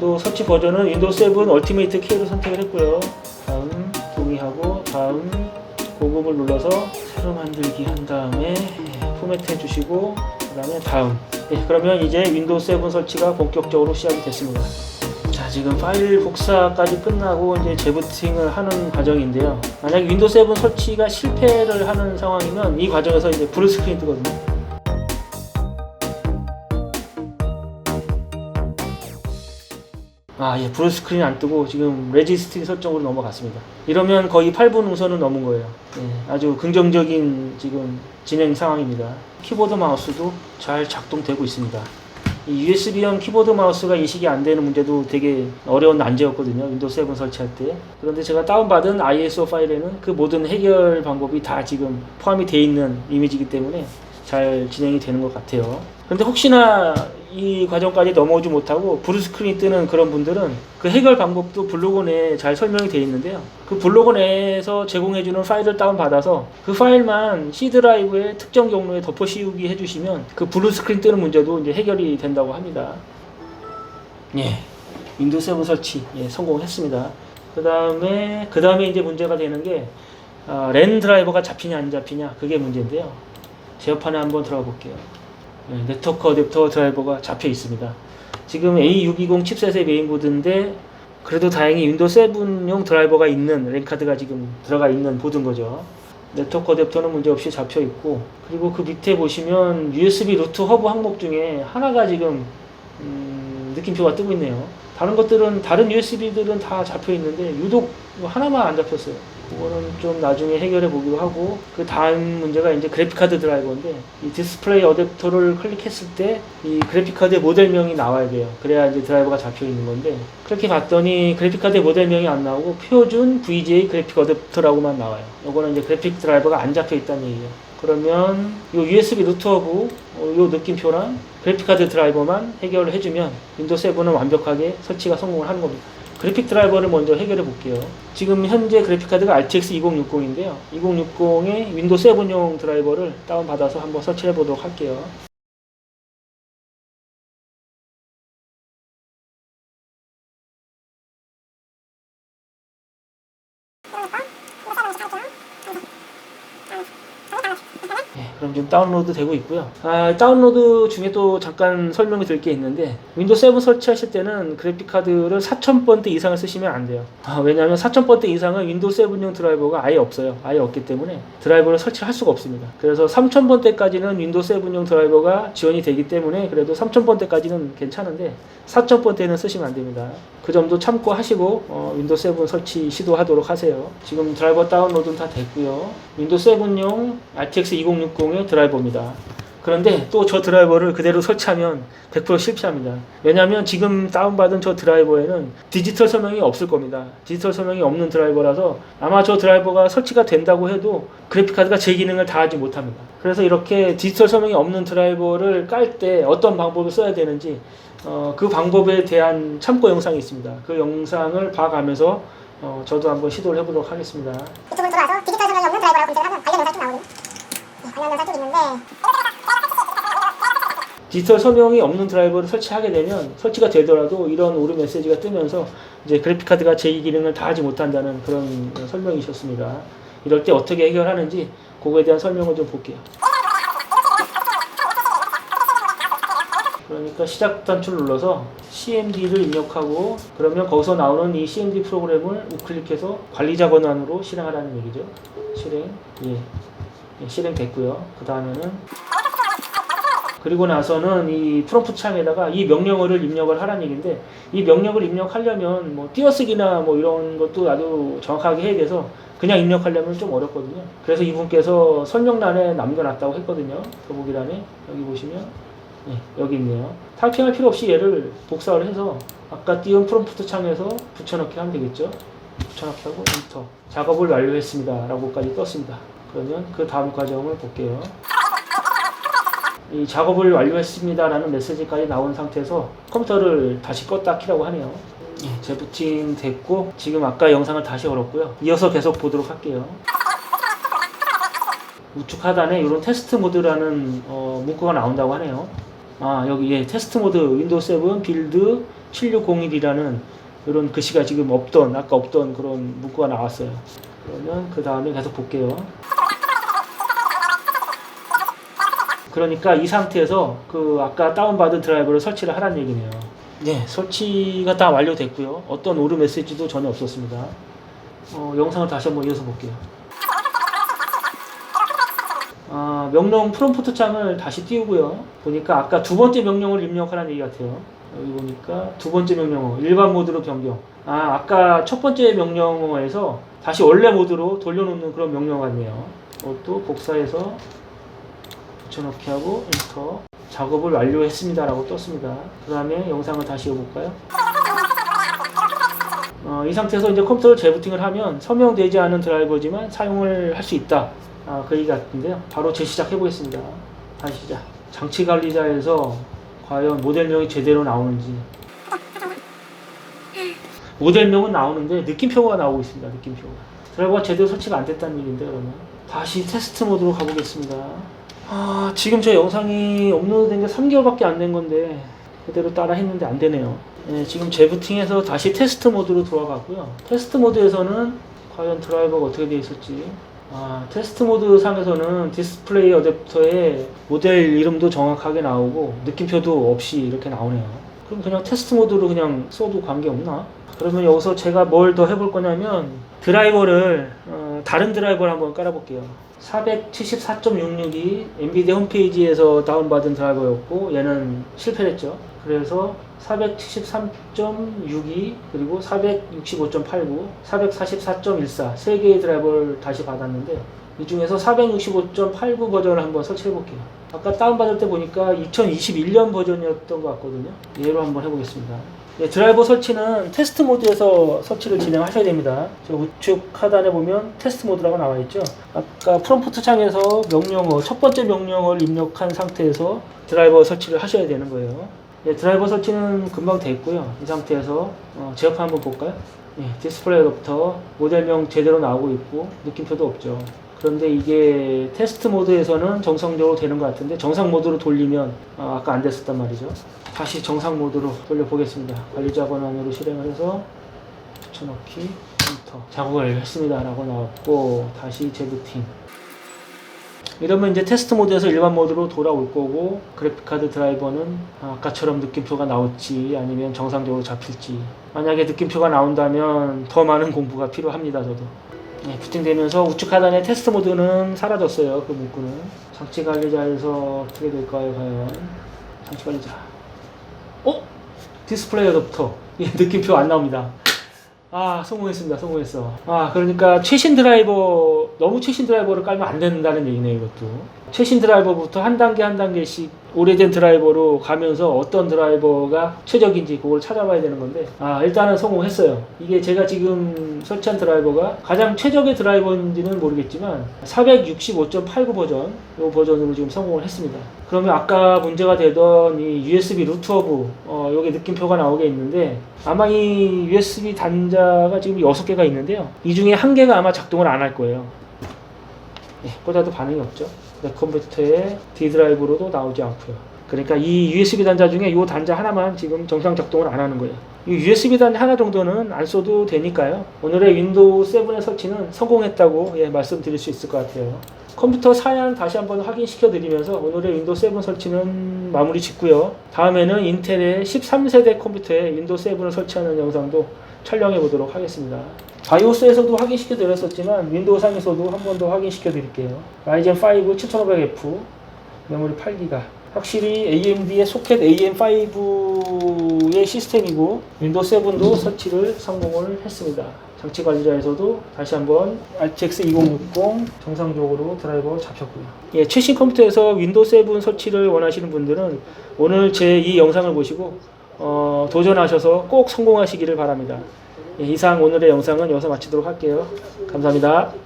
윈도우 설치 버전은 윈도우 7 얼티메이트 K로 선택을 했고요. 다음 동의하고 다음 고급을 눌러서 새로 만들기 한 다음에 예, 포맷 해주시고 그 다음에 다음 예, 그러면 이제 윈도우 7 설치가 본격적으로 시작이 됐습니다. 자 지금 파일 복사까지 끝나고 이제 재부팅을 하는 과정인데요. 만약 윈도우 7 설치가 실패를 하는 상황이면 이 과정에서 이제 블루 스크린 뜨거든요. 아, 예, 블루 스크린 안 뜨고 지금 레지스트리 설정으로 넘어갔습니다. 이러면 거의 8분 우선은 넘은 거예요. 예, 아주 긍정적인 지금 진행 상황입니다. 키보드 마우스도 잘 작동되고 있습니다. 이 USB형 키보드 마우스가 인식이 안 되는 문제도 되게 어려운 난제였거든요. 윈도우 7 설치할 때. 그런데 제가 다운받은 ISO 파일에는 그 모든 해결 방법이 다 지금 포함이 되어 있는 이미지이기 때문에 잘 진행이 되는 것 같아요. 근데 혹시나 이 과정까지 넘어오지 못하고 블루 스크린이 뜨는 그런 분들은 그 해결 방법도 블로그 내에 잘 설명이 되어 있는데요. 그 블로그 내에서 제공해주는 파일을 다운받아서 그 파일만 C 드라이브의 특정 경로에 덮어 씌우기 해주시면 그 블루 스크린 뜨는 문제도 이제 해결이 된다고 합니다. 예, 윈도우 7 설치 예, 성공했습니다. 그 다음에 그 다음에 이제 문제가 되는 게 아, 랜 드라이버가 잡히냐 안 잡히냐 그게 문제인데요. 제어판에 한번 들어가 볼게요. 네, 네트워크 어댑터 드라이버가 잡혀 있습니다. 지금 A620 칩셋의 메인보드인데 그래도 다행히 윈도우 7용 드라이버가 있는 랜카드가 지금 들어가 있는 보드인 거죠. 네트워크 어댑터는 문제없이 잡혀 있고 그리고 그 밑에 보시면 USB 루트 허브 항목 중에 하나가 지금 음, 느낌표가 뜨고 있네요. 다른 것들은 다른 USB들은 다 잡혀 있는데 유독 하나만 안 잡혔어요. 그거는 좀 나중에 해결해 보기로 하고 그 다음 문제가 이제 그래픽 카드 드라이버인데 이 디스플레이 어댑터를 클릭했을 때 이 그래픽 카드의 모델명이 나와야 돼요. 그래야 이제 드라이버가 잡혀 있는 건데 그렇게 봤더니 그래픽 카드의 모델명이 안 나오고 표준 VGA 그래픽 어댑터라고만 나와요. 요거는 이제 그래픽 드라이버가 안 잡혀 있다는 얘기예요. 그러면 요 USB 어, 요 느낌표랑 그래픽카드 드라이버만 해결을 해주면 윈도우 7은 완벽하게 설치가 성공을 하는 겁니다. 그래픽 드라이버를 먼저 해결해 볼게요. 지금 현재 그래픽 카드가 RTX 2060인데요. 2060의 윈도우 7용 드라이버를 다운받아서 한번 설치해 보도록 할게요. 예, 그럼 지금 다운로드 되고 있고요. 아, 다운로드 중에 또 잠깐 설명이 드릴 게 있는데 윈도우 7 설치하실 때는 그래픽 카드를 4000번대 이상을 쓰시면 안 돼요. 아, 왜냐하면 4000번대 이상은 윈도우 7용 드라이버가 아예 없어요. 아예 없기 때문에 드라이버를 설치할 수가 없습니다. 그래서 3000번대까지는 윈도우 7용 드라이버가 지원이 되기 때문에 그래도 3000번대까지는 괜찮은데 4000번대는 쓰시면 안 됩니다. 그 점도 참고하시고 어, 윈도우 7 설치 시도하도록 하세요. 지금 드라이버 다운로드는 다 됐고요. 윈도우 7용 RTX 2060의 드라이버입니다. 그런데 또 저 드라이버를 그대로 설치하면 100% 실패합니다. 왜냐하면 지금 다운받은 저 드라이버에는 디지털 설명이 없을 겁니다. 디지털 설명이 없는 드라이버라서 아마 저 드라이버가 설치가 된다고 해도 그래픽카드가 제 기능을 다 하지 못합니다. 그래서 이렇게 디지털 설명이 없는 드라이버를 깔 때 어떤 방법을 써야 되는지 어, 그 방법에 대한 참고 영상이 있습니다. 그 영상을 봐가면서 어, 저도 한번 시도를 해보도록 하겠습니다. 이쪽으로 들어가서 디지털 설명이 없는 드라이버라고 검색을 하면 관련 영상 쭉 나오거든요. 네, 관련 영상 쭉 있는데 디지털 설명이 없는 드라이버를 설치하게 되면 설치가 되더라도 이런 오류 메시지가 뜨면서 이제 그래픽카드가 제 기능을 다 하지 못한다는 그런 설명이셨습니다. 이럴 때 어떻게 해결하는지 그거에 대한 설명을 좀 볼게요. 그러니까 시작 단추를 눌러서 CMD를 입력하고 그러면 거기서 나오는 이 CMD 프로그램을 우클릭해서 관리자 권한으로 실행하라는 얘기죠. 실행, 예, 예 실행됐고요. 그 다음에는 그리고 나서는 이 프롬프트 창에다가 이 명령어를 입력을 하라는 얘기인데 이 명령을 입력하려면 뭐 띄어쓰기나 뭐 이런 것도 아주 정확하게 해야 돼서 그냥 입력하려면 좀 어렵거든요. 그래서 이분께서 설명란에 남겨놨다고 했거든요. 더보기란에 여기 보시면 예, 여기 있네요. 타이핑할 필요 없이 얘를 복사를 해서 아까 띄운 프롬프트 창에서 붙여넣기 하면 되겠죠. 붙여넣기 하고 엔터. 작업을 완료했습니다. 라고까지 떴습니다. 그러면 그 다음 과정을 볼게요. 이 작업을 완료했습니다 라는 메시지까지 나온 상태에서 컴퓨터를 다시 껐다 키라고 하네요. 예, 재부팅 됐고 지금 아까 영상을 다시 열었고요. 이어서 계속 보도록 할게요. 우측 하단에 이런 테스트 모드라는 어, 문구가 나온다고 하네요. 아 여기 예, 테스트 모드 윈도우 7 빌드 7601이라는 이런 글씨가 지금 없던 아까 없던 그런 문구가 나왔어요. 그러면 그 다음에 계속 볼게요. 그러니까 이 상태에서 그 아까 다운받은 드라이버를 설치를 하라는 얘기네요. 네, 설치가 다 완료됐고요. 어떤 오류 메시지도 전혀 없었습니다. 어, 영상을 다시 한번 이어서 볼게요. 아, 명령 프롬프트 창을 다시 띄우고요. 보니까 아까 두 번째 명령을 입력하라는 얘기 같아요. 여기 보니까 두 번째 명령어 일반 모드로 변경. 아, 아까 첫 번째 명령어에서 다시 원래 모드로 돌려놓는 그런 명령 같네요. 이것도 복사해서 붙여넣기 하고 엔터 작업을 완료했습니다라고 떴습니다. 그 다음에 영상을 다시 해볼까요? 어, 이 상태에서 이제 컴퓨터를 재부팅을 하면 서명되지 않은 드라이버지만 사용을 할 수 있다. 아, 그 얘기 같은데요. 바로 재시작 해 보겠습니다. 다시 시작. 장치 관리자에서 과연 모델명이 제대로 나오는지. 모델명은 나오는데 느낌표가 나오고 있습니다. 느낌표가. 드라이버가 제대로 설치가 안 됐다는 얘기인데 그러면 다시 테스트 모드로 가보겠습니다. 아, 지금 저 영상이 업로드된 게 3개월밖에 안 된 건데 그대로 따라 했는데 안 되네요. 네, 지금 재부팅해서 다시 테스트 모드로 돌아가고요. 테스트 모드에서는 과연 드라이버가 어떻게 되어 있을지. 아, 테스트 모드 상에서는 디스플레이 어댑터에 모델 이름도 정확하게 나오고 느낌표도 없이 이렇게 나오네요. 그럼 그냥 테스트 모드로 그냥 써도 관계없나? 그러면 여기서 제가 뭘 더 해볼 거냐면 드라이버를 어, 다른 드라이버를 한번 깔아볼게요. 474.66이 엔비디아 홈페이지에서 다운받은 드라이버였고 얘는 실패했죠. 그래서 473.62 그리고 465.89, 444.14 세 개의 드라이버를 다시 받았는데 이 중에서 465.89 버전을 한번 설치해 볼게요. 아까 다운받을 때 보니까 2021년 버전이었던 것 같거든요. 얘로 한번 해보겠습니다. 예, 드라이버 설치는 테스트 모드에서 설치를 진행하셔야 됩니다. 저 우측 하단에 보면 테스트 모드라고 나와 있죠. 아까 프롬프트 창에서 명령어 첫 번째 명령어를 입력한 상태에서 드라이버 설치를 하셔야 되는 거예요. 예, 드라이버 설치는 금방 돼 있고요. 이 상태에서 어, 제어판 한번 볼까요? 예, 디스플레이부터 모델명 제대로 나오고 있고 느낌표도 없죠. 그런데 이게 테스트 모드에서는 정상적으로 되는 것 같은데 정상 모드로 돌리면 아, 아까 안 됐었단 말이죠. 다시 정상 모드로 돌려보겠습니다. 관리자 권한으로 실행을 해서 붙여넣기 엔터 작업을 했습니다 라고 나왔고 다시 재부팅 이러면 이제 테스트 모드에서 일반 모드로 돌아올 거고 그래픽카드 드라이버는 아까처럼 느낌표가 나올지 아니면 정상적으로 잡힐지. 만약에 느낌표가 나온다면 더 많은 공부가 필요합니다 저도. 네, 부팅되면서 우측 하단에 테스트 모드는 사라졌어요 그 문구는. 장치 관리자에서 어떻게 될까요 과연? 장치 관리자. 어? 디스플레이 어댑터. 예, 느낌표 안 나옵니다 아 성공했습니다. 성공했어. 아 그러니까 최신 드라이버 너무 최신 드라이버를 깔면 안 된다는 얘기네요 이것도 최신 드라이버부터 한 단계 한 단계씩 오래된 드라이버로 가면서 어떤 드라이버가 최적인지 그걸 찾아봐야 되는 건데 아 일단은 성공했어요. 이게 제가 지금 설치한 드라이버가 가장 최적의 드라이버인지는 모르겠지만 465.89 버전 이 버전으로 지금 성공을 했습니다. 그러면 아까 문제가 되던 이 USB 루트허브 어, 여기 느낌표가 나오게 있는데 아마 이 USB 단자가 지금 6개가 있는데요. 이 중에 한 개가 아마 작동을 안 할 거예요. 네, 꽂아도 반응이 없죠. 내 컴퓨터에 D 드라이브로도 나오지 않고요. 그러니까 이 USB 단자 중에 이 단자 하나만 지금 정상 작동을 안 하는 거예요. 이 USB 단자 하나 정도는 안 써도 되니까요. 오늘의 윈도우 7의 설치는 성공했다고 예, 말씀드릴 수 있을 것 같아요. 컴퓨터 사양 다시 한번 확인시켜 드리면서 오늘의 윈도우 7 설치는 마무리 짓고요. 다음에는 인텔의 13세대 컴퓨터에 윈도우 7을 설치하는 영상도 촬영해 보도록 하겠습니다. 바이오스에서도 확인시켜 드렸었지만 윈도우 상에서도 한 번 더 확인시켜 드릴게요. 라이젠 5 7500F 메모리 8기가 확실히 AMD의 소켓 AM5 의 시스템이고 윈도우 7도 설치를 성공을 했습니다. 장치 관리자에서도 다시 한번 RTX 2060 정상적으로 드라이버 잡혔고요. 예, 최신 컴퓨터에서 윈도우 7 설치를 원하시는 분들은 오늘 제 이 영상을 보시고 어, 도전하셔서 꼭 성공하시기를 바랍니다. 예, 이상 오늘의 영상은 여기서 마치도록 할게요. 감사합니다.